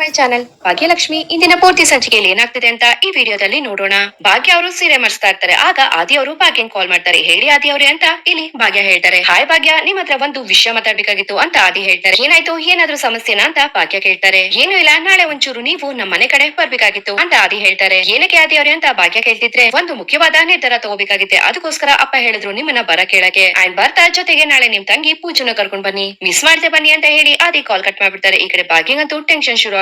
My channel Bhagyalakshmi. ಇಂದಿನ ಪೂರ್ತಿ ಸಂಚಿಕೆಯಲ್ಲಿ ಏನಾಗ್ತದೆ ಅಂತ ಈ ವಿಡಿಯೋದಲ್ಲಿ ನೋಡೋಣ. ಭಾಗ್ಯ ಅವರು ಸೀರೆ ಮರ್ಸ್ತಾ ಇರ್ತಾರೆ. ಆಗ ಆದಿ ಅವರು ಭಾಗ್ಯನ್ ಕಾಲ್ ಮಾಡ್ತಾರೆ. ಹೇಳಿ ಆದಿ ಅವ್ರೆ ಅಂತ ಇಲ್ಲಿ ಭಾಗ್ಯ ಹೇಳ್ತಾರೆ. ಹಾಯ್ ಭಾಗ್ಯ, ನಿಮ್ಮ ಹತ್ರ ಒಂದು ವಿಷಯ ಮಾತಾಡ್ಬೇಕಾಗಿತ್ತು ಅಂತ ಆದಿ ಹೇಳ್ತಾರೆ. ಏನಾಯ್ತು? ಏನಾದ್ರೂ ಸಮಸ್ಯೆನಾ? ಅಂತ ಭಾಗ್ಯ ಕೇಳ್ತಾರೆ. ಏನು ಇಲ್ಲ. ನಾಳೆ ಒಂಚೂರು ನೀವು ನಮ್ಮ ಮನೆ ಕಡೆ ಬರ್ಬೇಕಾಗಿತ್ತು, ಅಂತ ಆದಿ ಹೇಳ್ತಾರೆ. ಏನಕ್ಕೆ ಆದಿ ಅವ್ರೆ? ಅಂತ ಭಾಗ್ಯ ಕೇಳ್ತಿದ್ರೆ, ಒಂದು ಮುಖ್ಯವಾದ ನಿರ್ಧಾರ ತಗೋಬೇಕಾಗಿದೆ ಅದಕ್ಕೋಸ್ಕರ ಅಪ್ಪ ಹೇಳಿದ್ರು ನಿಮ್ಮನ್ನ ಬರ ಕೇಳಕ್ಕೆ. ಅಂಡ್ ಬರ್ತಾ ಜೊತೆಗೆ ನಾಳೆ ನಿಮ್ ತಂಗಿ ಪೂಜನ ಕರ್ಕೊಂಡ್ ಬನ್ನಿ. ಮಿಸ್ ಮಾಡ್ದೆ ಬನ್ನಿ ಅಂತ ಹೇಳಿ ಆದಿ ಕಾಲ್ ಕಟ್ ಮಾಡ್ಬಿಡ್ತಾರೆ. ಈ ಕಡೆ ಭಾಗ್ಯಂಗಂತೂ ಟೆನ್ಷನ್ ಶುರು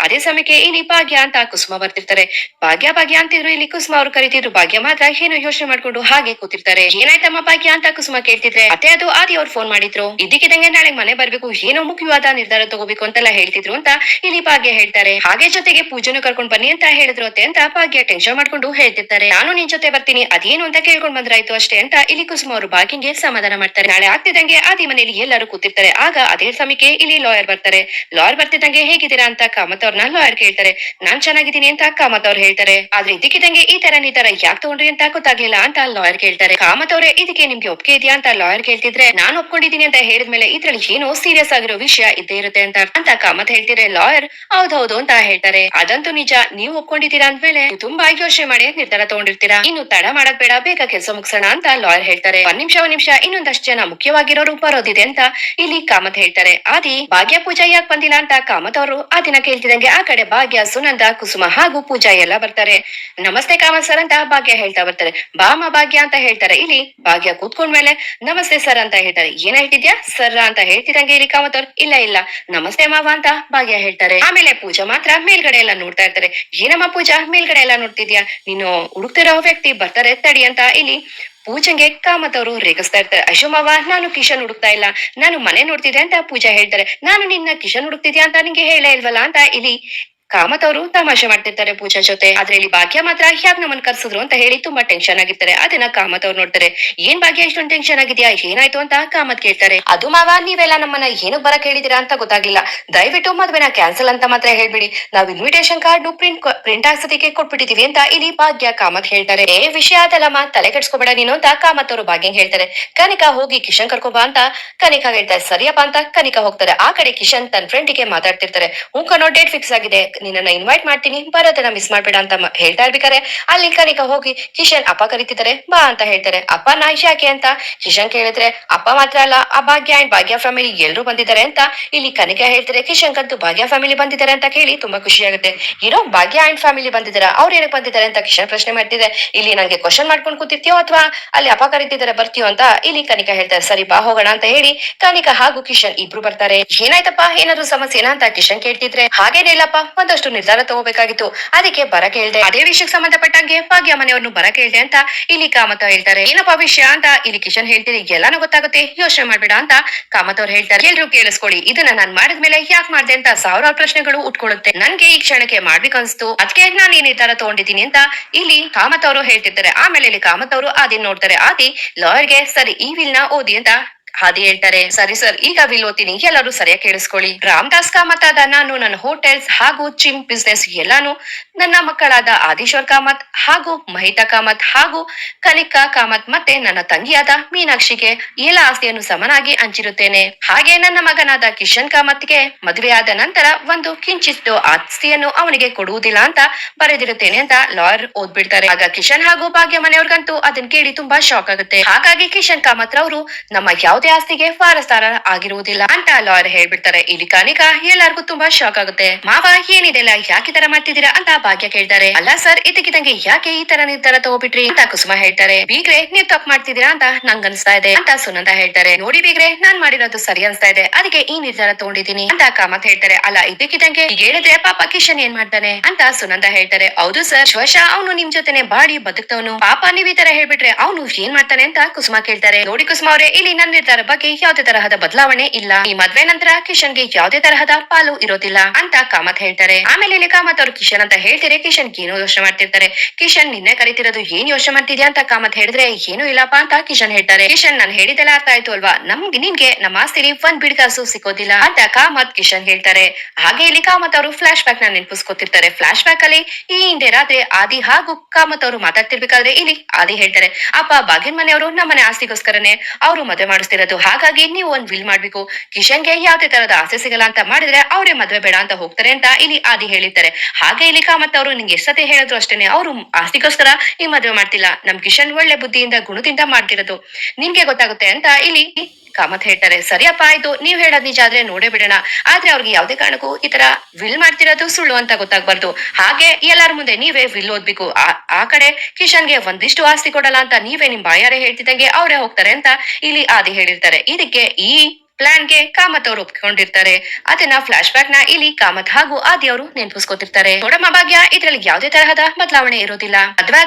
ಅದೇ ಸಮಯಕ್ಕೆ ಇಲ್ಲಿ ಭಾಗ್ಯ ಅಂತ ಕುಸುಮ ಬರ್ತಿರ್ತಾರೆ. ಭಾಗ್ಯ ಭಾಗ್ಯ ಅಂತಿದ್ರು ಇಲ್ಲಿ ಕುಸುಮ ಅವ್ರು ಕರಿತಿದ್ರು. ಭಾಗ್ಯ ಮಾತ್ರ ಏನು ಯೋಚನೆ ಮಾಡ್ಕೊಂಡು ಹಾಗೆ ಕೂತಿರ್ತಾರೆ. ಏನಾಯ್ತಮ್ಮ ಭಾಗ್ಯ ಅಂತ ಕುಸುಮ ಕೇಳ್ತಿದ್ರೆ? ಅತ್ತೆ, ಅದು ಆದಿ ಅವ್ರು ಫೋನ್ ಮಾಡಿದ್ರು. ಇದಕ್ಕಿದಂಗೆ ನಾಳೆ ಮನೆ ಬರ್ಬೇಕು. ಏನೋ ಮುಖ್ಯವಾದ ನಿರ್ಧಾರ ತಗೋಬೇಕು ಅಂತೆಲ್ಲ ಹೇಳ್ತಿದ್ರು ಅಂತ ಇಲ್ಲಿ ಭಾಗ್ಯ ಹೇಳ್ತಾರೆ. ಹಾಗೆ ಜೊತೆಗೆ ಪೂಜೆನೂ ಕರ್ಕೊಂಡ್ ಬನ್ನಿ ಅಂತ ಹೇಳಿದ್ರು ಅತ್ತೆ ಅಂತ ಭಾಗ್ಯ ಟೆನ್ಷನ್ ಮಾಡ್ಕೊಂಡು ಹೇಳ್ತಿರ್ತಾರೆ. ನಾನು ನಿನ್ ಜೊತೆ ಬರ್ತೀನಿ. ಅದೇನು ಅಂತ ಕೇಳ್ಕೊಂಡ್ ಬಂದ್ರಾಯ್ತು ಅಷ್ಟೇ ಅಂತ ಇಲ್ಲಿ ಕುಸುಮ ಅವರು ಭಾಗ್ಯಂಗೆ ಸಮಾಧಾನ ಮಾಡ್ತಾರೆ. ನಾಳೆ ಆಗ್ತಿದಂಗೆ ಆದಿ ಮನೆಯಲ್ಲಿ ಎಲ್ಲರೂ ಕೂತಿರ್ತಾರೆ. ಆಗ ಅದೇ ಸಮಯಕ್ಕೆ ಇಲ್ಲಿ ಲಾಯರ್ ಬರ್ತಾರೆ. ಲಾಯರ್ ಬರ್ತಿದ್ದಂಗೆ ಹೇಗಿದ್ದೀರಾ ಅಂತ ಕಾಮತ್ ನಾನು ಲಾಯರ್ ಕೇಳ್ತಾರೆ. ನಾನ್ ಚೆನ್ನಾಗಿದ್ದೀನಿ ಅಂತ ಕಾಮತ್ ಅವ್ರು ಹೇಳ್ತಾರೆ. ಆದ್ರೆ ಇದಕ್ಕಿದಂಗೆ ಈ ತರ ನೀತರ ಯಾಕೆ ತಗೊಂಡ್ರಿ ಅಂತ ಗೊತ್ತಾಗ್ಲಿಲ್ಲ ಅಂತ ಲಾಯರ್ ಕೇಳ್ತಾರೆ. ಕಾಮತ್ ಅವ್ರೆ, ಇದಕ್ಕೆ ನಿಮ್ಗೆ ಒಪ್ಪಿಗೆ ಇದೆಯಾ ಅಂತ ಲಾಯರ್ ಕೇಳ್ತಿದ್ರೆ, ನಾನು ಒಪ್ಕೊಂಡಿದ್ದೀನಿ ಅಂತ ಹೇಳಿದ್ಮೇಲೆ ಇದ್ರಲ್ಲಿ ಏನೋ ಸೀರಿಯಸ್ ಆಗಿರೋ ವಿಷಯ ಇದ್ದೇ ಇರುತ್ತೆ ಅಂತ ಅಂತ ಕಾಮತ್ ಹೇಳ್ತಿದ್ರೆ ಲಾಯರ್ ಹೌದೌದು ಅಂತ ಹೇಳ್ತಾರೆ. ಅದಂತೂ ನಿಜ. ನೀವು ಒಪ್ಕೊಂಡಿದ್ದೀರಾ ಅಂದ್ಮೇಲೆ ತುಂಬಾ ಯೋಚನೆ ಮಾಡಿ ನಿರ್ಧಾರ ತಗೊಂಡಿರ್ತೀರಾ. ಇನ್ನು ತಡ ಮಾಡಕ್ ಬೇಡ. ಬೇಗ ಕೆಲಸ ಮುಗಿಸೋಣ ಅಂತ ಲಾಯರ್ ಹೇಳ್ತಾರೆ. ಒಂದ್ ನಿಮಿಷ ಒಂದ್ ನಿಮಿಷ. ಇನ್ನೊಂದಷ್ಟು ಜನ ಮುಖ್ಯವಾಗಿರೋರು ಬರೋದಿದೆ ಅಂತ ಇಲ್ಲಿ ಕಾಮತ್ ಹೇಳ್ತಾರೆ. ಆದಿ, ಭಾಗ್ಯ ಪೂಜಾ ಯಾಕೆ ಬಂದಿಲ್ಲ ಅಂತ ಕಾಮತ್ ಅವರು ಆ ದಿನ ಕೇಳ್ತಿದಂಗೆ ಆ ಕಡೆ ಭಾಗ್ಯ, ಸುನಂದ, ಕುಸುಮ ಹಾಗೂ ಪೂಜಾ ಎಲ್ಲ ಬರ್ತಾರೆ. ನಮಸ್ತೆ ಕಾಮತ್ ಸರ್ ಅಂತ ಭಾಗ್ಯ ಹೇಳ್ತಾ ಬರ್ತಾರೆ. ಬಾಮ ಭಾಗ್ಯ ಅಂತ ಹೇಳ್ತಾರೆ. ಇಲ್ಲಿ ಭಾಗ್ಯ ಕೂತ್ಕೊಂಡ್ಮೇಲೆ, ನಮಸ್ತೆ ಸರ್ ಅಂತ ಹೇಳ್ತಾರೆ. ಏನ್ ಹೇಳ್ತಿದ್ಯಾ? ಸರ್ ಅಂತ ಹೇಳ್ತಿದಂಗೆ ಇಲ್ಲಿ ಕಾಮತ್ ಅವ್ರು. ಇಲ್ಲ ಇಲ್ಲ. ನಮಸ್ತೆ ಮಾವ ಅಂತ ಭಾಗ್ಯ ಹೇಳ್ತಾರೆ. ಆಮೇಲೆ ಪೂಜಾ ಮಾತ್ರ ಮೇಲ್ಗಡೆ ಎಲ್ಲ ನೋಡ್ತಾ ಇರ್ತಾರೆ. ಏನಮ್ಮ ಪೂಜಾ? ಮೇಲ್ಗಡೆ ಎಲ್ಲ ನೋಡ್ತಿದ್ಯಾ? ನೀನು ಹುಡುಕ್ತಿರೋ ವ್ಯಕ್ತಿ ಬರ್ತಾರೆ ತಡಿ ಅಂತ ಇಲ್ಲಿ ಪೂಜಂಗೆ ಕಾಮತ್ ಅವರು ರೇಗಿಸ್ತಾ ಇರ್ತಾರೆ. ಮಾವ, ನಾನು ಕಿಶನ್ ಹುಡುಕ್ತಾ ಇಲ್ಲ. ನಾನು ಮನೆ ನೋಡ್ತಿದ್ದೆ ಅಂತ ಪೂಜಾ ಹೇಳ್ತಾರೆ. ನಾನು ನಿನ್ನ ಕಿಶನ್ ಹುಡುಕ್ತಿದ್ಯಾ ಅಂತ ನಿಂಗೆ ಹೇಳೇ ಇಲ್ವಲ್ಲ ಅಂತ ಇಲ್ಲಿ ಕಾಮತ್ ಅವರು ತಮಾಷೆ ಮಾಡ್ತಿರ್ತಾರೆ ಪೂಜಾ ಜೊತೆ. ಆದ್ರೆ ಇಲ್ಲಿ ಭಾಗ್ಯ ಮಾತ್ರ ಹ್ಯಾಗ್ ನಮ್ಮನ್ ಕರ್ಸಿದ್ರು ಅಂತ ಹೇಳಿ ತುಂಬಾ ಟೆನ್ಷನ್ ಆಗಿರ್ತಾರೆ. ಅದನ್ನ ಕಾಮತ್ ಅವ್ರು ನೋಡ್ತಾರೆ. ಏನ್ ಭಾಗ್ಯ ಇಷ್ಟೊಂದು ಟೆನ್ಷನ್ ಆಗಿದ್ಯಾ? ಏನಾಯ್ತು ಅಂತ ಕಾಮತ್ ಕೇಳ್ತಾರೆ. ಅದು ಮಾವ, ನೀವೆಲ್ಲ ನಮ್ಮನ್ನ ಏನಕ್ ಬರಕ್ ಹೇಳಿದಿರಾ ಅಂತ ಗೊತ್ತಾಗ್ಲಿಲ್ಲ. ದಯವಿಟ್ಟು ಮದ್ವೆನ ಕ್ಯಾನ್ಸಲ್ ಅಂತ ಮಾತ್ರ ಹೇಳ್ಬಿಡಿ. ನಾವ್ ಇನ್ವಿಟೇಷನ್ ಕಾರ್ಡ್ ಪ್ರಿಂಟ್ ಪ್ರಿಂಟ್ ಹಾಕ್ಸೋದಕ್ಕೆ ಕೊಟ್ಬಿಟ್ಟಿದೀವಿ ಅಂತ ಇಲ್ಲಿ ಭಾಗ್ಯ ಕಾಮತ್ ಹೇಳ್ತಾರೆ. ಏ ವಿಷಯ ಅದಲ್ಲಮ್ಮ, ತಲೆ ಕೆಡ್ಸ್ಕೊಬೇಡ ನೀನು ಅಂತ ಕಾಮತ್ ಅವರು ಭಾಗ್ಯ ಹೇಳ್ತಾರೆ. ಕನಿಕಾ ಹೋಗಿ ಕಿಶನ್ ಕರ್ಕೊಬಾ ಅಂತ ಕನಿಕಾ ಹೇಳ್ತಾರೆ. ಸರಿಯಪ್ಪ ಅಂತ ಕನಿಕಾ ಹೋಗ್ತಾರೆ. ಆ ಕಡೆ ಕಿಶನ್ ತನ್ನ ಫ್ರೆಂಡಿಗೆ ಮಾತಾಡ್ತಿರ್ತಾರೆ. ಹ್ಞೂ ಕಣೋ ಡೇಟ್ ಫಿಕ್ಸ್ ಆಗಿದೆ. ನಿನ್ನನ್ನ ಇನ್ವೈಟ್ ಮಾಡ್ತೀನಿ. ಬರೋದನ್ನ ಮಿಸ್ ಮಾಡ್ಬೇಡ ಅಂತ ಹೇಳ್ತಾ ಇರ್ಬೇಕಾರೆ ಅಲ್ಲಿ ಕನಿಕ ಹೋಗಿ ಕಿಶನ್ ಅಪ್ಪ ಕರಿತಿದ್ದಾರೆ. ಬಾ ಅಂತ ಹೇಳ್ತಾರೆ. ಅಪ್ಪ ನಾ ಯಾಕೆ ಅಂತ. ಕಿಶನ್ ಕೇಳಿದ್ರೆ, ಅಪ್ಪ ಮಾತ್ರ ಅಲ್ಲ, ಆ ಭಾಗ್ಯ ಅಂಡ್ ಭಾಗ್ಯ ಫ್ಯಾಮಿಲಿ ಎಲ್ರು ಬಂದಿದ್ದಾರೆ ಅಂತ. ಇಲ್ಲಿ ಕನಿಕ ಹೇಳ್ತಾರೆ ಕಿಶನ್ ಕಂತು ಭಾಗ್ಯ ಫ್ಯಾಮಿಲಿ ಬಂದಿದ್ದಾರೆ ಅಂತ ಕೇಳಿ ತುಂಬಾ ಖುಷಿ ಆಗುತ್ತೆ. ಇರೋ ಭಾಗ್ಯ ಅಂಡ್ ಫ್ಯಾಮಿಲಿ ಬಂದಿದ್ದಾರೆ? ಅವ್ರು ಏನಕ್ಕೆ ಬಂದಿದ್ದಾರೆ ಅಂತ ಕಿಶನ್ ಪ್ರಶ್ನೆ ಮಾಡ್ತಿದೆ. ಇಲ್ಲಿ ನಂಗೆ ಕ್ವಶನ್ ಮಾಡ್ಕೊಂಡು ಕೂತಿರ್ತೀಯೋ ಅಥವಾ ಅಲ್ಲಿ ಅಪ್ಪ ಕರಿತಿದ್ದಾರೆ ಬರ್ತೀಯೋ ಅಂತ ಇಲ್ಲಿ ಕನಿಕ ಹೇಳ್ತಾರೆ. ಸರಿ, ಬಾ ಹೋಗೋಣ ಅಂತ ಹೇಳಿ ಕನಿಕಾ ಹಾಗೂ ಕಿಶನ್ ಇಬ್ರು ಬರ್ತಾರೆ. ಏನಾಯ್ತಪ್ಪ? ಏನಾದ್ರು ಸಮಸ್ಯೆನಾ ಅಂತ ಕಿಶನ್ ಕೇಳ್ತಿದ್ರೆ, ಹಾಗೇನಿಲ್ಲಪ್ಪ. ಒಂದಷ್ಟು ನಿರ್ಧಾರ ತಗೋಬೇಕಾಗಿತ್ತು. ಅದಕ್ಕೆ ಬರ ಕೇಳ್ದೆ, ಅದೇ ವಿಷಯಕ್ಕೆ ಸಂಬಂಧಪಟ್ಟಂಗೆ ಭಾಗ್ಯ ಮನೆಯವ್ರನ್ನು ಬರ ಕೇಳ್ದೆ ಅಂತ ಇಲ್ಲಿ ಕಾಮತ ಹೇಳ್ತಾರೆ. ಏನಪ್ಪ ವಿಷಯ ಅಂತ ಇಲ್ಲಿ ಕಿಶನ್ ಹೇಳ್ತೀನಿ, ಎಲ್ಲಾನು ಗೊತ್ತಾಗುತ್ತೆ. ಯೋಚನೆ ಮಾಡ್ಬೇಡ ಅಂತ ಕಾಮತ್ ಅವ್ರು ಹೇಳ್ತಾರೆ. ಎಲ್ರು ಕೇಳಿಸ್ಕೊಳ್ಳಿ, ಇದನ್ನ ನಾನ್ ಮಾಡಿದ್ಮೇಲೆ ಯಾಕೆ ಮಾಡ್ದೆ ಅಂತ ಸಾವಿರಾರು ಪ್ರಶ್ನೆಗಳು ಉಟ್ಕೊಳ್ಳುತ್ತೆ ನನ್ಗೆ ಈ ಕ್ಷಣಕ್ಕೆ ಮಾಡ್ಬೇಕನ್ಸ್ತು ಅದಕ್ಕೆ ನಾನು ಈ ನಿರ್ಧಾರ ತಗೊಂಡಿದ್ದೀನಿ ಅಂತ ಇಲ್ಲಿ ಕಾಮತ್ ಅವರು ಹೇಳ್ತಿರ್ತಾರೆ. ಆಮೇಲೆ ಇಲ್ಲಿ ಕಾಮತ್ ಅವರು ಆದಿ ನೋಡ್ತಾರೆ. ಆದಿ, ಲಾಯರ್ಗೆ ಸರಿ, ಈ ವಿಲ್ನ ಓದಿ ಅಂತ ಹಾದಿ ಹೇಳ್ತಾರೆ, ಸರಿ ಸರ್, ಈಗ ವಿಲ್ ಓದ್ತೀನಿ ಎಲ್ಲರೂ ಸರಿಯಾಗಿ ಕೇಳಿಸ್ಕೊಳ್ಳಿ. ರಾಮದಾಸ್ ಕಾಮತ್ ನಾನು, ನನ್ನ ಹೋಟೆಲ್ಸ್ ಹಾಗೂ ಚಿಮ್ ಬಿಸ್ನೆಸ್ ಎಲ್ಲಾನು, ನನ್ನ ಮಕ್ಕಳಾದ ಆದಿಶ್ವರ್ ಕಾಮತ್ ಹಾಗೂ ಮಹಿತಾ ಕಾಮತ್ ಹಾಗೂ ಕನಿಕಾ ಕಾಮತ್ ಮತ್ತೆ ನನ್ನ ತಂಗಿಯಾದ ಮೀನಾಕ್ಷಿಗೆ ಎಲ್ಲ ಆಸ್ತಿಯನ್ನು ಸಮನಾಗಿ ಹಂಚಿರುತ್ತೇನೆ. ಹಾಗೆ ನನ್ನ ಮಗನಾದ ಕಿಶನ್ ಕಾಮತ್ಗೆ ಮದುವೆಯಾದ ನಂತರ ಒಂದು ಕಿಂಚಿತ್ತು ಆಸ್ತಿಯನ್ನು ಅವನಿಗೆ ಕೊಡುವುದಿಲ್ಲ ಅಂತ ಬರೆದಿರುತ್ತೇನೆ ಅಂತ ಲಾಯರ್ ಓದ್ಬಿಡ್ತಾರೆ. ಆಗ ಕಿಶನ್ ಹಾಗೂ ಭಾಗ್ಯ ಮನೆಯವ್ರಿಗಂತೂ ಅದನ್ನ ಕೇಳಿ ತುಂಬಾ ಶಾಕ್ ಆಗುತ್ತೆ. ಹಾಗಾಗಿ ಕಿಶನ್ ಕಾಮತ್ ರವರು ನಮ್ಮ ಯಾವುದೇ ಆಸ್ತಿಗೆ ಫಾರಸ್ತಾರ ಆಗಿರುವುದಿಲ್ಲ ಅಂತ ಲಾಯರ್ ಹೇಳ್ಬಿಡ್ತಾರೆ. ಇಲ್ಲಿ ಕಾನಿಕ ಎಲ್ಲರಿಗೂ ತುಂಬಾ ಶಾಕ್ ಆಗುತ್ತೆ. ಮಾವ ಏನಿದೆಲ್ಲ ಯಾಕೆ ತರ ಮಾಡ್ತಿದ್ದೀರಾ ಅಂತ ಭಾಗ್ಯ ಕೇಳ್ತಾರೆ. ಅಲ್ಲ ಸರ್ ಇದಕ್ಕಿದಂಗೆ ಯಾಕೆ ಈ ತರ ನಿರ್ಧಾರ ತಗೋಬಿಟ್ರಿ ಅಂತ ಕುಸುಮ ಹೇಳ್ತಾರೆ. ಬೀಗ್ರೆ, ನೀವ್ ತಪ್ಪು ಮಾಡ್ತಿದ್ದೀರಾ ಅಂತ ನಂಗ್ ಅನ್ಸ್ತಾ ಇದೆ ಅಂತ ಸುನಂದ ಹೇಳ್ತಾರೆ. ನೋಡಿ ಬೀಗ್ರೆ, ನಾನ್ ಮಾಡಿರೋದು ಸರಿ ಅನ್ಸ್ತಾ ಇದೆ. ಅದಕ್ಕೆ ಈ ನಿರ್ಧಾರ ತಗೊಂಡಿದ್ದೀನಿ ಅಂತ ಕಾಮತ್ ಹೇಳ್ತಾರೆ. ಅಲ್ಲ ಇದಕ್ಕಿದಂಗೆ ಹೇಳಿದ್ರೆ ಪಾಪ ಕಿಶನ್ ಏನ್ ಮಾಡ್ತಾನೆ ಅಂತ ಸುನಂದ ಹೇಳ್ತಾರೆ. ಹೌದು ಸರ್ ಶ್ವಶ, ಅವನು ನಿಮ್ ಜೊತೆನೆ ಬಾಡಿ ಬದುಕ್ತವನು. ಪಾಪ ನೀವ್ ಈ ತರ ಹೇಳ್ಬಿಟ್ರೆ ಅವನು ಏನ್ ಮಾಡ್ತಾನೆ ಅಂತ ಕುಸುಮ ಕೇಳ್ತಾರೆ. ನೋಡಿ ಕುಸುಮ ಅವರೇ, ಇಲ್ಲಿ ನನ್ನ ನಿರ್ಧಾರ ಬಗ್ಗೆ ಯಾವುದೇ ತರಹದ ಬದಲಾವಣೆ ಇಲ್ಲ. ಈ ಮದ್ವೆ ನಂತರ ಕಿಶನ್ಗೆ ಯಾವುದೇ ತರಹದ ಪಾಲು ಇರೋದಿಲ್ಲ ಅಂತ ಕಾಮತ್ ಹೇಳ್ತಾರೆ. ಆಮೇಲೆ ಇಲ್ಲಿ ಕಾಮತ್ ಅವರು ಕಿಶನ್ ಅಂತ ಹೇಳ್ತಾರೆ ಕಿಶನ್ ಏನು ಯೋಚನೆ ಮಾಡ್ತಿರ್ತಾರೆ. ಕಿಶನ್ ನಿನ್ನೆ ಕರಿತಿರೋದು ಏನ್ ಯೋಚನೆ ಮಾಡ್ತಿದ್ಯಾ ಅಂತ ಕಾಮತ್ ಹೇಳಿದ್ರೆ ಏನು ಇಲ್ಲಪ್ಪ ಅಂತ ಕಿಶನ್ ಹೇಳ್ತಾರೆ. ಕಿಶನ್ ನಾನು ಹೇಳಿದೆಲ್ಲ ಅರ್ಥ ಆಯ್ತು ಅಲ್ವಾ? ನಮ್ಗೆ ನಿನ್ಗೆ ನಮ್ಮ ಆಸ್ತಿಲಿ ಒಂದ್ ಬಿಡ್ಕಾಸು ಸಿಗೋದಿಲ್ಲ ಅಂತ ಕಾಮತ್ ಕಿಶನ್ ಹೇಳ್ತಾರೆ. ಹಾಗೆ ಇಲ್ಲಿ ಕಾಮತ್ ಅವರು ಫ್ಲಾಶ್ ಬ್ಯಾಕ್ನ ನೆನಪಿಸ್ಕೊತಿರ್ತಾರೆ. ಫ್ಲಾಶ್ ಬ್ಯಾಕ್ ಅಲ್ಲಿ ಈ ಹಿಂದೆ ರಾತ್ರಿ ಆದಿ ಹಾಗೂ ಕಾಮತ್ ಅವರು ಮಾತಾಡ್ತಿರ್ಬೇಕಾದ್ರೆ ಇಲ್ಲಿ ಆದಿ ಹೇಳ್ತಾರೆ. ಅಪ್ಪ, ಬಾಗಿನ ಮನೆಯವರು ನಮ್ಮನೆ ಆಸ್ತಿಗೋಸ್ಕರನೇ ಅವರು ಮದುವೆ ಮಾಡಿಸ್ತಿರೋ ಆಗ್ತಿರೋದು ಹಾಗಾಗಿ ನೀವು ಒಂದ್ ವಿಲ್ ಮಾಡ್ಬೇಕು. ಕಿಶನ್ಗೆ ಯಾವ್ದೇ ತರದ ಆಸೆ ಸಿಗಲ್ಲ ಅಂತ ಮಾಡಿದ್ರೆ ಅವರೇ ಮದ್ವೆ ಬೇಡ ಅಂತ ಹೋಗ್ತಾರೆ ಅಂತ ಇಲ್ಲಿ ಆದಿ ಹೇಳಿದ್ದಾರೆ. ಹಾಗೆ ಇಲ್ಲಿ ಕಾಮತ್ ಅವರು ನಿಂಗೆ ಎಷ್ಟೇ ಹೇಳಿದ್ರು ಅಷ್ಟೇನೆ. ಅವರು ಆಸ್ತಿಗೋಸ್ಕರ ಈ ಮದ್ವೆ ಮಾಡ್ತಿಲ್ಲ. ನಮ್ ಕಿಶನ್ ಒಳ್ಳೆ ಬುದ್ಧಿಯಿಂದ ಗುಣದಿಂದ ಮಾಡ್ತಿರೋದು. ನಿಮ್ಗೆ ಗೊತ್ತಾಗುತ್ತೆ ಅಂತ ಇಲ್ಲಿ ಕಾಮತ್ ಹೇಳ್ತಾರೆ ಸರಿಯಪ್ಪ ಆಯ್ತು. ನೀವ್ ಹೇಳೋದ್ ನಿಜ ಆದ್ರೆ ನೋಡೇ ಬಿಡೋಣ. ಆದ್ರೆ ಅವ್ರಿಗೆ ಯಾವ್ದೇ ಕಾರಣಕ್ಕೂ ಈ ತರ ವಿಲ್ ಮಾಡ್ತಿರೋದು ಸುಳ್ಳು ಅಂತ ಗೊತ್ತಾಗ್ಬಾರ್ದು. ಹಾಗೆ ಎಲ್ಲಾರ ಮುಂದೆ ನೀವೇ ವಿಲ್ ಓದ್ಬೇಕು. ಆ- ಕಡೆ ಕಿಶನ್ಗೆ ಒಂದಿಷ್ಟು ಆಸ್ತಿ ಕೊಡಲ್ಲ ಅಂತ ನೀವೇ ನಿಮ್ ಬಾಯಾರೆ ಹೇಳ್ತಿದ್ದಂಗೆ ಅವರೇ ಹೋಗ್ತಾರೆ ಅಂತ ಇಲ್ಲಿ ಆದಿ ಹೇಳಿರ್ತಾರೆ. ಇದಕ್ಕೆ ಈ ಪ್ಲಾನ್ಗೆ ಕಾಮತ್ ಅವರು ಒಪ್ಪಿಕೊಂಡಿರ್ತಾರೆ ಅದನ್ನ ಫ್ಲಾಶ್ ಬ್ಯಾಕ್ನ ಇಲ್ಲಿ ಕಾಮತ್ ಹಾಗೂ ಆದಿ ಅವರು ನೆನಪಿಸ್ಕೊತಿರ್ತಾರೆ. ನೋಡಮ್ಮ ಭಾಗ್ಯ, ಇದ್ರಲ್ಲಿ ಯಾವುದೇ ತರಹದ ಬದಲಾವಣೆ ಇರೋದಿಲ್ಲ.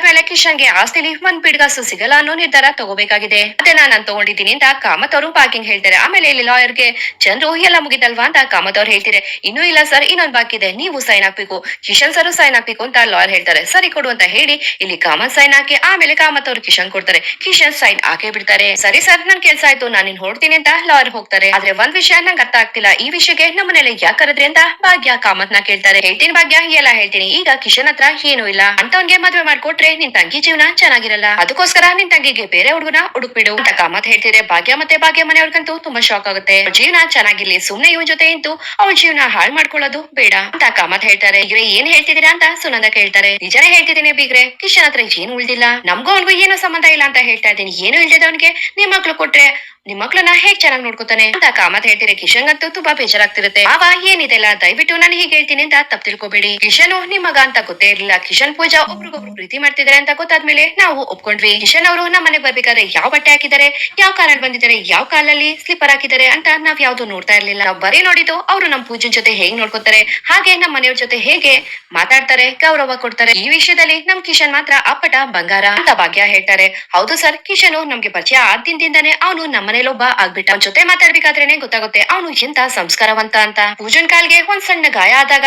ಮೇಲೆ ಕಿಶನ್ಗೆ ಆಸ್ತಿಲಿ ಒಂದ್ ಬಿಡ್ಗಾಸು ಸಿಗಲ್ಲ ಅನ್ನೋ ನಿರ್ಧಾರ ತಗೋಬೇಕಾಗಿದೆ. ಅದನ್ನ ನಾನ್ ತಗೊಂಡಿದ್ದೀನಿ ಅಂತ ಕಾಮತ್ ಅವರು ಪಾರ್ಕಿಂಗ್ ಹೇಳ್ತಾರೆ. ಆಮೇಲೆ ಇಲ್ಲಿ ಲಾಯರ್ಗೆ ಜನರು ಎಲ್ಲ ಮುಗಿದಲ್ವಾ ಅಂತ ಕಾಮತ್ ಅವ್ರು ಹೇಳ್ತಾರೆ. ಇನ್ನೂ ಇಲ್ಲ ಸರ್, ಇನ್ನೊಂದ್ ಬಾಕಿ ಇದೆ. ನೀವು ಸೈನ್ ಹಾಕ್ಬೇಕು. ಕಿಶನ್ ಸರ್ ಸೈನ್ ಹಾಕ್ಬೇಕು ಅಂತ ಲಾಯರ್ ಹೇಳ್ತಾರೆ. ಸರಿ ಕೊಡು ಅಂತ ಹೇಳಿ ಇಲ್ಲಿ ಕಾಮತ್ ಸೈನ್ ಹಾಕಿ, ಆಮೇಲೆ ಕಾಮತ್ ಅವರು ಕಿಶನ್ ಕೊಡ್ತಾರೆ. ಕಿಶನ್ ಸೈನ್ ಹಾಕೇ ಬಿಡ್ತಾರೆ. ಸರಿ ಸರ್, ನನ್ ಕೆಲ್ಸ ಆಯ್ತು. ನಾನು ಹೊಡ್ತೀನಿ ಅಂತ ಲಾಯರ್ ಹೋಗ್ತಾರೆ. ಆದ್ರೆ ಒಂದ್ ವಿಷಯ ನಂಗೆ ಅರ್ಥ ಆಗ್ತಿಲ್ಲ. ಈ ವಿಷಯಕ್ಕೆ ನಮ್ಮನೇಲಿ ಯಾಕೆ ಕರೆದ್ರಿ ಅಂತ ಭಾಗ್ಯ ಕಾಮತ್ನ ಕೇಳ್ತಾರೆ. ಹೇಳ್ತೀನಿ ಭಾಗ್ಯ, ಎಲ್ಲ ಹೇಳ್ತೀನಿ. ಈಗ ಕಿಶನ್ ಹತ್ರ ಏನೂ ಇಲ್ಲ. ಅಂತವನ್ಗೆ ಮದ್ವೆ ಮಾಡ್ಕೊಟ್ರೆ ನಿನ್ ತಂಗಿ ಜೀವನ ಚೆನ್ನಾಗಿರಲ್ಲ. ಅದಕ್ಕೋಸ್ಕರ ನಿನ್ ತಂಗಿಗೆ ಬೇರೆ ಹುಡುಗನ ಹುಡುಕ್ಬಿಡು ಅಂತ ಕಾಮತ್ ಹೇಳ್ತಿದ್ರೆ ಭಾಗ್ಯ ಮತ್ತೆ ಭಾಗ್ಯ ಮನೆಯವ್ರಿಗಂತೂ ತುಂಬಾ ಶಾಕ್ ಆಗುತ್ತೆ. ಜೀವನ ಚೆನ್ನಾಗಿರ್ಲಿ. ಸುಮ್ನೆ ಇವನ್ ಜೊತೆ ಇಂತು ಅವಳ ಜೀವನ ಹಾಳ್ ಮಾಡ್ಕೊಳ್ಳೋದು ಬೇಡ ಅಂತ ಕಾಮತ್ ಹೇಳ್ತಾರೆ. ಇವ್ರೆ ಏನ್ ಹೇಳ್ತಿದ್ದೀರಾ ಅಂತ ಸುನಂದ ಕೇಳ್ತಾರೆ. ನಿಜನೇ ಹೇಳ್ತಿದ್ದೀನಿ ಬೀಗ್ರೆ. ಕಿಶನ್ ಹತ್ರ ಏನು ಉಳ್ದಿಲ್ಲ. ನಮ್ಗೂ ಅವನ್ಗೂ ಏನೋ ಸಂಬಂಧ ಇಲ್ಲ ಅಂತ ಹೇಳ್ತಾ ಇದ್ದೀನಿ. ಏನು ಇಲ್ದಿದ್ದವನ್ಗೆ ನಿಮ್ ಮಕ್ಳು ಕೊಟ್ರೆ ನಿಮ್ ಮಕ್ಳನ್ನ ಹೇಗ್ ಚೆನ್ನಾಗಿ ನೋಡ್ಕೊತಾನೆ? ಅಂತ ಕಾಮತ್ ಹೇಳ್ತೀರಿ ಕಿಶನ್ ಅಂತೂ ತುಂಬಾ ಬೇಜಾರಾಗ್ತಿರುತ್ತೆ. ಅವ ಏನಿದೆಲ್ಲ ದಯವಿಟ್ಟು ನಾನು ಹೀಗೆ ಹೇಳ್ತೀನಿ ಅಂತ ತಪ್ಪು ತಿಳ್ಕೊಬೇಡಿ. ಕಿಶನ್ ನಿಮ್ ಮಗ ಅಂತ ಗೊತ್ತೇ ಇರ್ಲಿಲ್ಲ. ಕಿಶನ್ ಪೂಜಾ ಒಬ್ರಿಗೊಬ್ರು ಪ್ರೀತಿ ಮಾಡ್ತಿದಾರೆ ಅಂತ ಗೊತ್ತಾದ್ಮೇಲೆ ನಾವು ಒಪ್ಕೊಂಡ್ವಿ. ಕಿಶನ್ ಅವರು ನಮ್ಮ ಮನೆಗೆ ಬರ್ಬೇಕಾದ್ರೆ ಯಾವ ಬಟ್ಟೆ ಹಾಕಿದ್ದಾರೆ, ಯಾವ ಕಾರಣ ಬಂದಿದ್ದಾರೆ, ಯಾವ ಕಾಲಲ್ಲಿ ಸ್ಲಿಪ್ಪರ್ ಹಾಕಿದ್ದಾರೆ ಅಂತ ನಾವ್ ಯಾವ್ದು ನೋಡ್ತಾ ಇರ್ಲಿಲ್ಲ. ನಾವ್ ಬರೀ ನೋಡಿದ್ದು ಅವರು ನಮ್ ಪೂಜನ್ ಜೊತೆ ಹೇಗ್ ನೋಡ್ಕೊತಾರೆ, ಹಾಗೆ ನಮ್ಮ ಮನೆಯವ್ರ ಜೊತೆ ಹೇಗೆ ಮಾತಾಡ್ತಾರೆ, ಗೌರವ ಕೊಡ್ತಾರೆ. ಈ ವಿಷಯದಲ್ಲಿ ನಮ್ ಕಿಶನ್ ಮಾತ್ರ ಅಪ್ಪಟ ಬಂಗಾರ ಅಂತ ಭಾಗ್ಯ ಹೇಳ್ತಾರೆ. ಹೌದು ಸರ್, ಕಿಶನ್ ನಮ್ಗೆ ಪರಿಚಯ ಆದ್ದಿಂದಾನೆ ಅವನು ನಮ್ಮ ಮನೇಲೊಬ್ಬ ಆಗ್ಬಿಟ್ಟ ಅವ್ನ ಜೊತೆ ಮಾತಾಡ್ಬೇಕಾದ್ರೇನೆ ಗೊತ್ತಾಗುತ್ತೆ. ಅವನು ಎಂತ ಸಂಸ್ಕಾರವಂತ ಅಂತ. ಪೂಜನ್ ಕಾಲ್ಗೆ ಒಂದ್ ಸಣ್ಣ ಗಾಯ ಆದಾಗ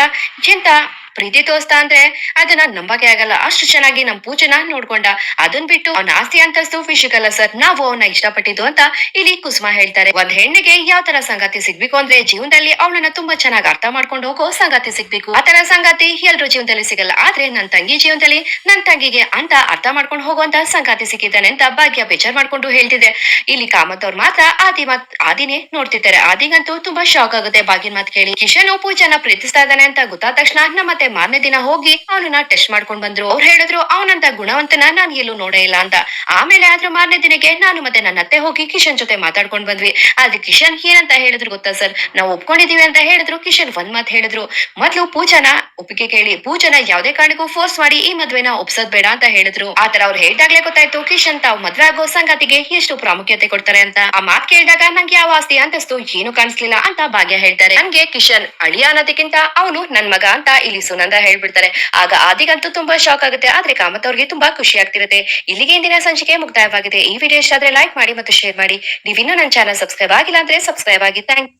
ಎಂತ ಪ್ರೀತಿ ತೋರಿಸ್ತಾ ಅಂದ್ರೆ ಅದನ್ನ ನಂಬಕ್ಕೆ ಆಗಲ್ಲ. ಅಷ್ಟು ಚೆನ್ನಾಗಿ ನಮ್ ಪೂಜನ ನೋಡ್ಕೊಂಡ. ಅದನ್ ಬಿಟ್ಟು ಅವ್ನ ಆಸ್ತಿ ಅಂತಸ್ತು ಫಿಶಿಕಲ್ಲ ಸರ್. ನಾವು ಅವನ್ನ ಇಷ್ಟಪಟ್ಟಿದ್ದು ಅಂತ ಇಲ್ಲಿ ಕುಸುಮ ಹೇಳ್ತಾರೆ. ಒಂದ್ ಹೆಣ್ಣಿಗೆ ಯಾವ ತರ ಸಂಗಾತಿ ಸಿಗ್ಬೇಕು ಅಂದ್ರೆ ಜೀವನದಲ್ಲಿ ಅವಳನ್ನ ತುಂಬಾ ಚೆನ್ನಾಗಿ ಅರ್ಥ ಮಾಡ್ಕೊಂಡು ಹೋಗೋ ಸಂಗಾತಿ ಸಿಗ್ಬೇಕು. ಆತರ ತರ ಸಂಗಾತಿ ಎಲ್ರು ಜೀವನದಲ್ಲಿ ಸಿಗಲ್ಲ. ಆದ್ರೆ ನನ್ ತಂಗಿ ಜೀವನದಲ್ಲಿ ನನ್ ತಂಗಿಗೆ ಅಂತ ಅರ್ಥ ಮಾಡ್ಕೊಂಡು ಹೋಗುವಂತ ಸಂಗಾತಿ ಸಿಕ್ಕಿದ್ದಾನೆ ಅಂತ ಭಾಗ್ಯ ಬೇಜಾರ್ ಮಾಡ್ಕೊಂಡು ಹೇಳ್ತಿದೆ. ಇಲ್ಲಿ ಕಾಮತ್ ಅವ್ರು ಮಾತ್ರ ಆದಿ ಮಾತ್ ಆದಿನೇ ನೋಡ್ತಿದ್ದಾರೆ. ಆದಿಗಂತೂ ತುಂಬಾ ಶಾಕ್ ಆಗುತ್ತೆ. ಬಾಗಿನ ಮಾತ್ ಕೇಳಿ. ಕಿಶನ್ ಪೂಜಾನ ಪ್ರೀತಿಸ್ತಾ ಇದ್ದಾನೆ ಅಂತ ಗೊತ್ತಾದ ತಕ್ಷಣ ನಮ್ಮ ಮತ್ತೆ ಮಾರನೇ ದಿನ ಹೋಗಿ ಅವನನ್ನ ಟೆಸ್ಟ್ ಮಾಡ್ಕೊಂಡ್ ಬಂದ್ರು. ಅವ್ರು ಹೇಳಿದ್ರು, ಅವನಂತ ಗುಣವಂತನ ನಾನು ಎಲ್ಲೂ ನೋಡೇ ಇಲ್ಲ ಅಂತ. ಆಮೇಲೆ ಆದ್ರೂ ಮಾರನೇ ದಿನಕ್ಕೆ ನಾನು ಮತ್ತೆ ನನ್ನ ಅತ್ತೆ ಹೋಗಿ ಕಿಶನ್ ಜೊತೆ ಮಾತಾಡ್ಕೊಂಡ್ ಬಂದ್ವಿ. ಆದ್ರೆ ಕಿಶನ್ ಏನಂತ ಹೇಳಿದ್ರು ಗೊತ್ತಾ ಸರ್? ನಾವು ಒಪ್ಕೊಂಡಿದೀವಿ ಅಂತ ಹೇಳಿದ್ರು. ಕಿಶನ್ ಒಂದ್ ಮಾತ್ ಹೇಳಿದ್ರು. ಮೊದ್ಲು ಪೂಜಾನ ಒಪ್ಪಿಗೆ ಕೇಳಿ, ಪೂಜಾನ ಯಾವ್ದೇ ಕಾರಣಕ್ಕೂ ಫೋರ್ಸ್ ಮಾಡಿ ಈ ಮದ್ವೆನ ಒಪ್ಸೋದ್ ಬೇಡ ಅಂತ ಹೇಳಿದ್ರು. ಆತರ ಅವ್ರು ಹೇಳ್ದಾಗ್ಲೇ ಗೊತ್ತಾಯ್ತು. ಕಿಶನ್ ತಾವ್ ಮದ್ವೆ ಆಗೋ ಸಂಗಾತಿಗೆ ಎಷ್ಟು ಪ್ರಾಮುಖ್ಯತೆ ಕೊಡ್ತಾರೆ ಅಂತ. ಆ ಮಾತ್ ಕೇಳಿದಾಗ ನಂಗೆ ಯಾವ ಆಸ್ತಿ ಅಂತಸ್ತು, ಏನು ಕಾಣಿಸ್ಲಿಲ್ಲ ಅಂತ ಭಾಗ್ಯ ಹೇಳ್ತಾರೆ. ನಂಗೆ ಕಿಶನ್ ಅಳಿಯ ಅನ್ನೋದಕ್ಕಿಂತ ಅವನು ನನ್ ಮಗ ಅಂತ ಇಲ್ಲಿ ಸುನಂದ ಹೇಳ್ಬಿಡ್ತಾರೆ. ಆಗ ಆದಿಗಂತೂ ತುಂಬಾ ಶಾಕ್ ಆಗುತ್ತೆ. ಆದ್ರೆ ಕಾಮತ್ ಅವ್ರಿಗೆ ತುಂಬಾ ಖುಷಿ ಆಗ್ತಿರುತ್ತೆ. ಇಲ್ಲಿಗೆ ಇಂದಿನ ಸಂಚಿಕೆ ಮುಕ್ತಾಯವಾಗಿದೆ. ಈ ವಿಡಿಯೋ ಇಷ್ಟ ಆದ್ರೆ ಲೈಕ್ ಮಾಡಿ ಮತ್ತು ಶೇರ್ ಮಾಡಿ. ನೀವಿನ್ನೂ ನನ್ನ ಚಾನಲ್ ಸಬ್ಸ್ಕ್ರೈಬ್ ಆಗಿಲ್ಲ ಅಂದ್ರೆ ಸಬ್ಸ್ಕ್ರೈಬ್ ಆಗಿ. ಥ್ಯಾಂಕ್